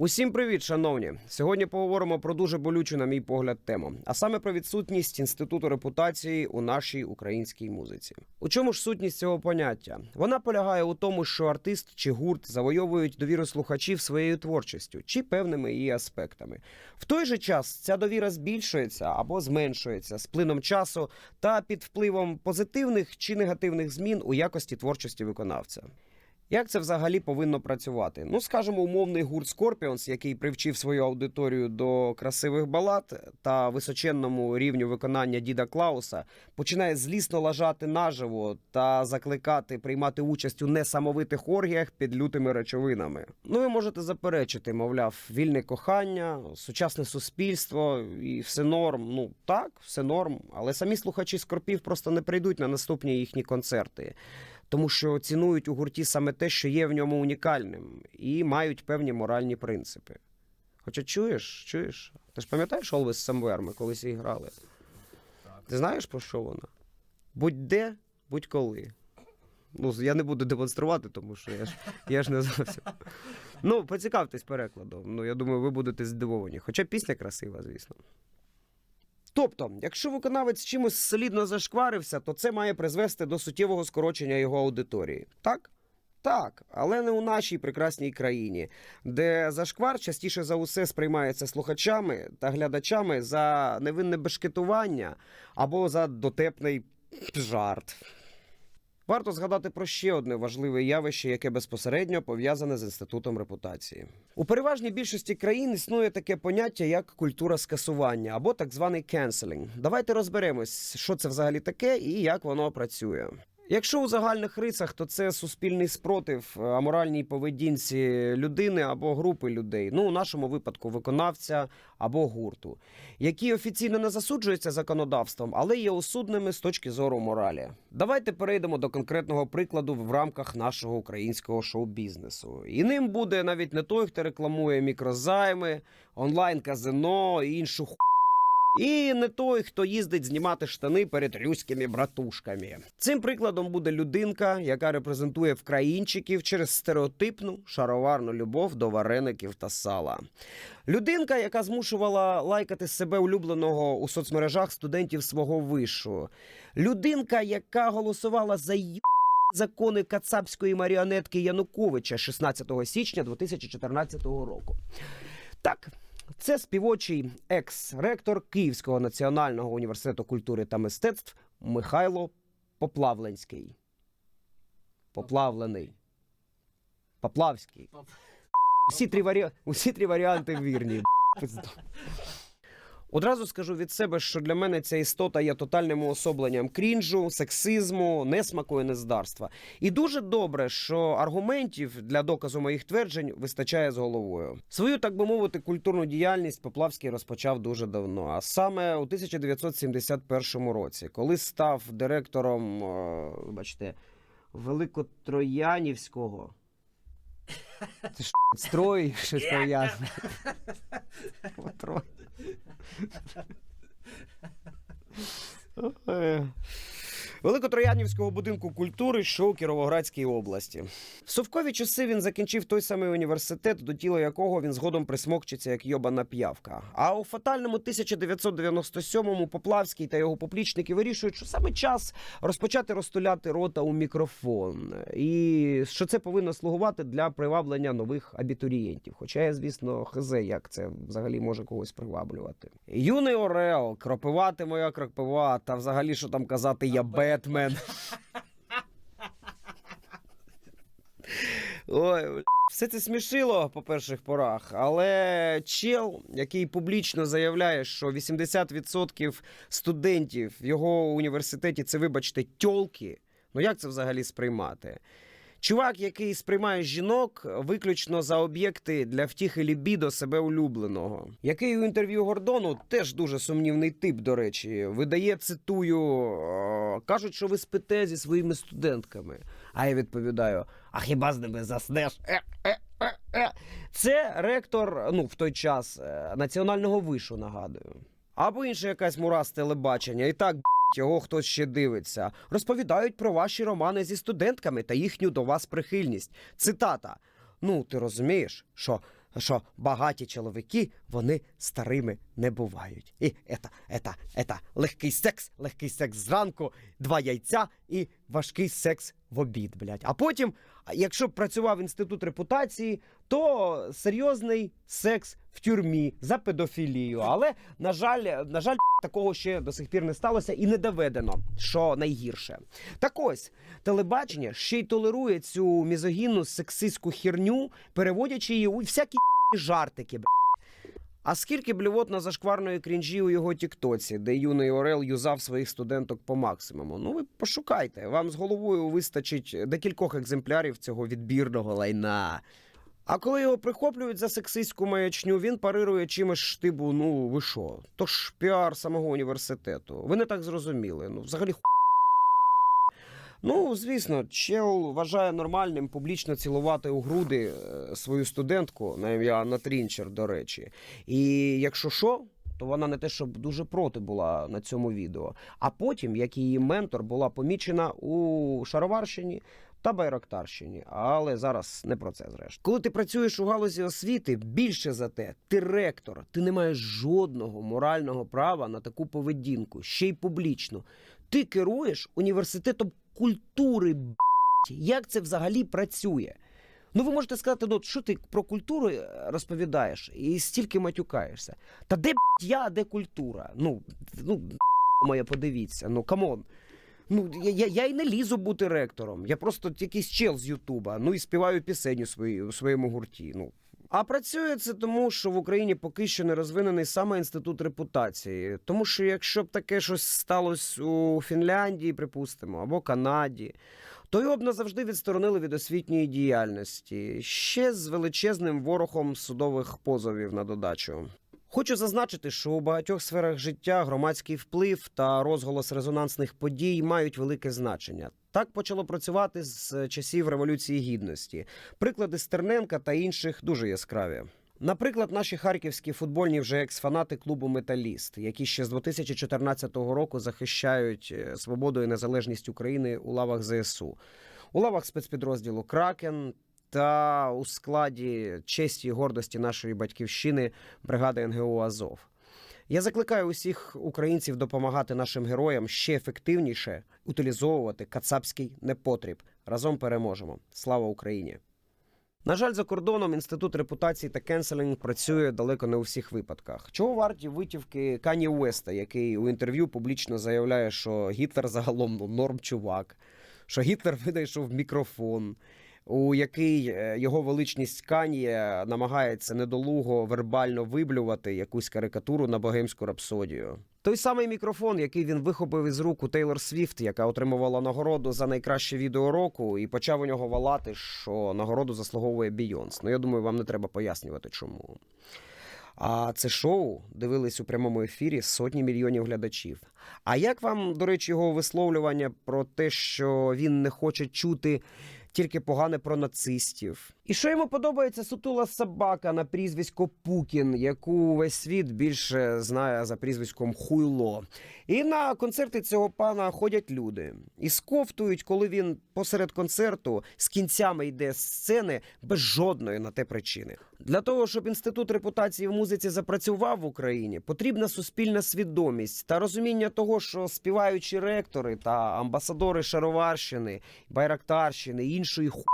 Усім привіт, шановні! Сьогодні поговоримо про дуже болючу, на мій погляд, тему, а саме про відсутність інституту репутації у нашій українській музиці. У чому ж сутність цього поняття? Вона полягає у тому, що артист чи гурт завойовують довіру слухачів своєю творчістю чи певними її аспектами. В той же час ця довіра збільшується або зменшується з плином часу та під впливом позитивних чи негативних змін у якості творчості виконавця. Як це взагалі повинно працювати? Ну, скажімо, умовний гурт Scorpions, який привчив свою аудиторію до красивих балад та височенному рівню виконання Діда Клауса, починає злісно лажати наживо та закликати приймати участь у несамовитих оргіях під лютими речовинами. Ну, ви можете заперечити, мовляв, вільне кохання, сучасне суспільство і все норм. Ну так, все норм. Але самі слухачі скорпів просто не прийдуть на наступні їхні концерти тому що цінують у гурті саме те, що є в ньому унікальним, і мають певні моральні принципи. Хоча чуєш, чуєш? Ти ж пам'ятаєш Always Somewhere, ми колись і грали? Ти знаєш про що вона? Будь-де, будь-коли. Ну, я не буду демонструвати, тому що я ж, я ж не зовсім. Ну, поцікавтесь перекладом. Ну, я думаю, ви будете здивовані. Хоча пісня красива, звісно. Тобто, якщо виконавець чимось солідно зашкварився, то це має призвести до суттєвого скорочення його аудиторії. Так? Так, але не у нашій прекрасній країні, де зашквар частіше за усе сприймається слухачами та глядачами за невинне бешкетування або за дотепний жарт. Варто згадати про ще одне важливе явище, яке безпосередньо пов'язане з інститутом репутації. У переважній більшості країн існує таке поняття як культура скасування або так званий кенселінг. Давайте розберемось, що це взагалі таке і як воно працює. Якщо у загальних рисах, то це суспільний спротив е, аморальній поведінці людини або групи людей, ну у нашому випадку виконавця або гурту, які офіційно не засуджуються законодавством, але є осудними з точки зору моралі. Давайте перейдемо до конкретного прикладу в рамках нашого українського шоу-бізнесу. І ним буде навіть не той, хто рекламує мікрозайми, онлайн-казино і іншу ху. І не той, хто їздить знімати штани перед руськими братушками. Цим прикладом буде людинка, яка репрезентує вкраїнчиків через стереотипну шароварну любов до вареників та сала. Людинка, яка змушувала лайкати себе улюбленого у соцмережах студентів свого вишу. Людинка, яка голосувала за закони кацапської маріонетки Януковича 16 січня 2014 року. Так, це співочий екс-ректор Київського національного університету культури та мистецтв Михайло Поплавленський. Поплавлений. Поплавський. Усі три, варі... Усі три варіанти вірні. Одразу скажу від себе, що для мене ця істота є тотальним уособленням крінжу, сексизму, несмаку і нездарства. І дуже добре, що аргументів для доказу моїх тверджень вистачає з головою. Свою, так би мовити, культурну діяльність Поплавський розпочав дуже давно, а саме у 1971 році, коли став директором, е, бачите, Великотроянівського. Це ж строй, щось пов'язане. Трой. Великотроянівського будинку культури, що у Кіровоградській області. В совкові часи він закінчив той самий університет, до тіла якого він згодом присмокчиться як йобана п'явка. А у фатальному 1997-му Поплавський та його поплічники вирішують, що саме час розпочати розтуляти рота у мікрофон, і що це повинно слугувати для приваблення нових абітурієнтів. Хоча я, звісно, хз, як це взагалі може когось приваблювати. Юний Орел, кропивати моя кропива, та взагалі, що там казати, я Бетмен. Ой, все це смішило по перших порах, але чел, який публічно заявляє, що 80% студентів в його університеті це, вибачте, тьолки. Ну як це взагалі сприймати? Чувак, який сприймає жінок виключно за об'єкти для втіхи лібідо себе улюбленого, який у інтерв'ю Гордону теж дуже сумнівний тип, до речі, видає, цитую, «Е, кажуть, що ви спите зі своїми студентками. А я відповідаю: а хіба з ними заснеш? Е, е, е. Це ректор, ну в той час національного вишу, нагадую. Або інша якась мура з телебачення. І так, його хтось ще дивиться. Розповідають про ваші романи зі студентками та їхню до вас прихильність. Цитата. Ну, ти розумієш, що що багаті чоловіки вони старими не бувають. І ета, ета, ета, легкий секс, легкий секс зранку, два яйця і важкий секс в обід, блядь. А потім, якщо б працював інститут репутації, то серйозний секс в тюрмі за педофілію. Але на жаль, на жаль, такого ще до сих пір не сталося і не доведено, що найгірше. Так ось телебачення ще й толерує цю мізогінну сексистську херню, переводячи її у всякі жартики. б***. А скільки блювотно зашкварної крінжі у його тіктоці, де юний Орел юзав своїх студенток по максимуму? Ну ви пошукайте, вам з головою вистачить декількох екземплярів цього відбірного лайна. А коли його прихоплюють за сексистську маячню, він парирує чимось штибу, ну ви що? То ж піар самого університету. Ви не так зрозуміли. Ну, взагалі. Ну, звісно, чел вважає нормальним публічно цілувати у груди е, свою студентку на ім'я Анна Трінчер, до речі. І якщо що, то вона не те, щоб дуже проти була на цьому відео. А потім, як її ментор, була помічена у Шароварщині та Байрактарщині. Але зараз не про це зрештою. Коли ти працюєш у галузі освіти, більше за те, ти ректор, ти не маєш жодного морального права на таку поведінку, ще й публічно. Ти керуєш університетом культури. б***ь. Як це взагалі працює? Ну, ви можете сказати, ну що ти про культуру е, розповідаєш і стільки матюкаєшся. Та де б***ь, я, а де культура? Ну, ну б***ь моя, подивіться, ну камон. Ну, я, я, я і не лізу бути ректором. Я просто якийсь чел з Ютуба. Ну і співаю пісень у своєму гурті. Ну. А працює це тому, що в Україні поки що не розвинений саме інститут репутації. Тому що якщо б таке щось сталося у Фінляндії, припустимо, або Канаді, то його б назавжди відсторонили від освітньої діяльності ще з величезним ворохом судових позовів на додачу. Хочу зазначити, що у багатьох сферах життя громадський вплив та розголос резонансних подій мають велике значення. Так почало працювати з часів Революції Гідності. Приклади Стерненка та інших дуже яскраві. Наприклад, наші харківські футбольні вже екс-фанати клубу Металіст, які ще з 2014 року захищають е, свободу і незалежність України у лавах ЗСУ, у лавах спецпідрозділу Кракен та у складі честі і гордості нашої батьківщини бригади НГУ Азов. Я закликаю усіх українців допомагати нашим героям ще ефективніше утилізовувати кацапський непотріб. Разом переможемо. Слава Україні! На жаль, за кордоном інститут репутації та кенселінг працює далеко не у всіх випадках. Чого варті витівки Кані Уеста, який у інтерв'ю публічно заявляє, що Гітлер загалом ну, норм чувак, що Гітлер винайшов мікрофон, у який е, його величність Кан'є намагається недолуго вербально виблювати якусь карикатуру на богемську рапсодію. Той самий мікрофон, який він вихопив із рук у Тейлор Свіфт, яка отримувала нагороду за найкраще відео року, і почав у нього валати, що нагороду заслуговує Бійонс. Ну я думаю, вам не треба пояснювати, чому. А це шоу дивились у прямому ефірі сотні мільйонів глядачів. А як вам, до речі, його висловлювання про те, що він не хоче чути тільки погане про нацистів? І що йому подобається сутула собака на прізвисько Пукін, яку весь світ більше знає за прізвиськом Хуйло. І на концерти цього пана ходять люди і сковтують, коли він посеред концерту з кінцями йде з сцени без жодної на те причини. Для того щоб інститут репутації в музиці запрацював в Україні, потрібна суспільна свідомість та розуміння того, що співаючі ректори та амбасадори Шароварщини, Байрактарщини іншої ху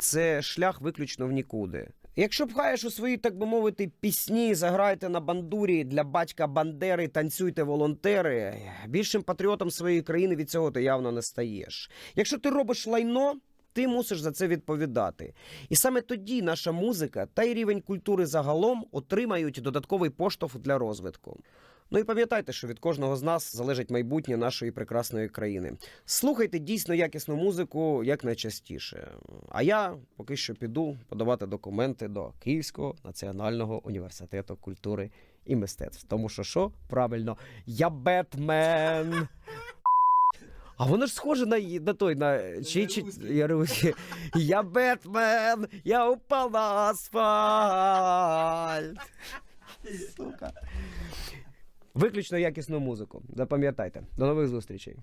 це шлях виключно в нікуди. Якщо пхаєш у свої, так би мовити, пісні, заграйте на бандурі для батька Бандери, танцюйте волонтери. Більшим патріотом своєї країни від цього ти явно не стаєш. Якщо ти робиш лайно, ти мусиш за це відповідати. І саме тоді наша музика та й рівень культури загалом отримають додатковий поштовх для розвитку. Ну і пам'ятайте, що від кожного з нас залежить майбутнє нашої прекрасної країни. Слухайте дійсно якісну музику якнайчастіше. А я поки що піду подавати документи до Київського національного університету культури і мистецтв. Тому що що? Правильно, я Бетмен. А воно ж схоже на, на той, на чи, чи, я, я Бетмен, я упав на асфальт. Сука. Виключно якісну музику. Запам'ятайте. До нових зустрічей.